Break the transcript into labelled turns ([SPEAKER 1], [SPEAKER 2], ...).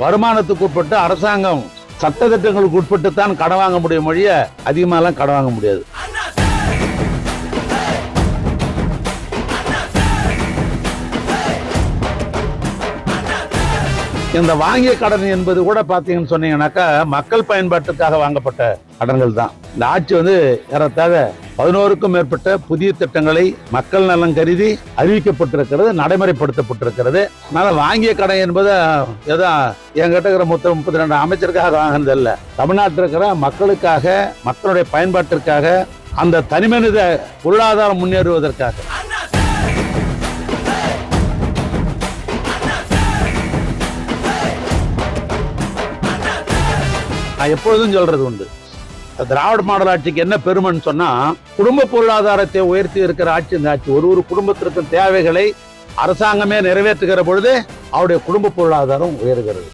[SPEAKER 1] வருமானத்துக்கு உட்பட்டு அரசாங்கம் சட்டத்திட்டங்களுக்கு உட்பட்டு தான் கடன் வாங்க முடியும் மொழிய அதிகமாலாம் கடன் வாங்க முடியாது. இந்த வாங்கிய கடன் என்பது கூட பார்த்தீங்கன்னு சொன்னீங்கன்னாக்கா மக்கள் பயன்பாட்டுக்காக வாங்கப்பட்ட கடன்கள் தான். இந்த ஆட்சி வந்து ஏறத்தாழ பதினோருக்கும் மேற்பட்ட புதிய திட்டங்களை மக்கள் நலன் கருதி அறிவிக்கப்பட்டிருக்கிறது நடைமுறைப்படுத்தப்பட்டிருக்கிறது. அதனால வாங்கிய கடன் என்பது ஏதோ என்கிட்ட இருக்கிற மொத்தம் முப்பத்தி ரெண்டு அமைச்சருக்காக வாங்கினது இல்லை தமிழ்நாட்டில் இருக்கிற மக்களுக்காக மக்களுடைய பயன்பாட்டிற்காக அந்த தனிமனித பொருளாதாரம் முன்னேறுவதற்காக. நான் எப்பொழுதும் சொல்றது உண்டு. திராவிட மாடல் ஆட்சிக்கு என்ன பெருமைன்னு சொன்னா குடும்ப பொருளாதாரத்தை உயர்த்தி இருக்கிற ஆட்சி இந்த ஆட்சி ஒரு ஒரு குடும்பத்திற்கும் தேவைகளை அரசாங்கமே நிறைவேற்றுகிற பொழுது அவருடைய குடும்ப பொருளாதாரம் உயர்கிறது.